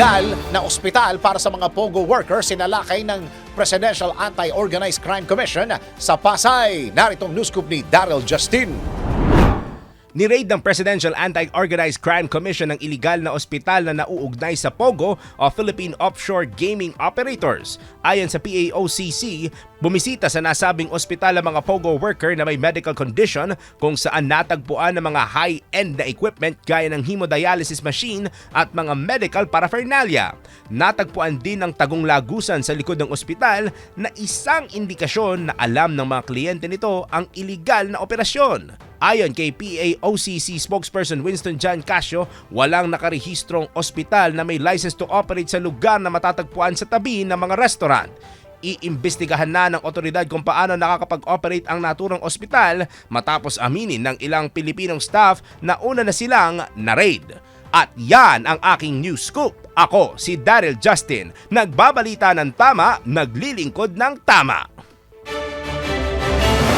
iligal na ospital para sa mga POGO workers sinalakay ng Presidential Anti-Organized Crime Commission sa Pasay. Naritong news ni Daryl Justin. Ni-raid ng Presidential Anti-Organized Crime Commission ng iligal na ospital na nauugnay sa POGO o Philippine Offshore Gaming Operators. Ayon sa PAOCC, bumisita sa nasabing ospital ang mga POGO worker na may medical condition kung saan natagpuan ng mga high-end na equipment gaya ng hemodialysis machine at mga medical paraphernalia. Natagpuan din ng tagong lagusan sa likod ng ospital na isang indikasyon na alam ng mga kliyente nito ang iligal na operasyon. Ayon kay PAOCC spokesperson Winston John Casio, walang nakarehistrong ospital na may license to operate sa lugar na matatagpuan sa tabi ng mga restaurant. Iimbestigahan na ng otoridad kung paano nakakapag-operate ang naturang ospital matapos aminin ng ilang Pilipinong staff na una na silang na-raid. At yan ang aking news scoop. Ako si Daryl Justin, nagbabalita ng tama, naglilingkod ng tama.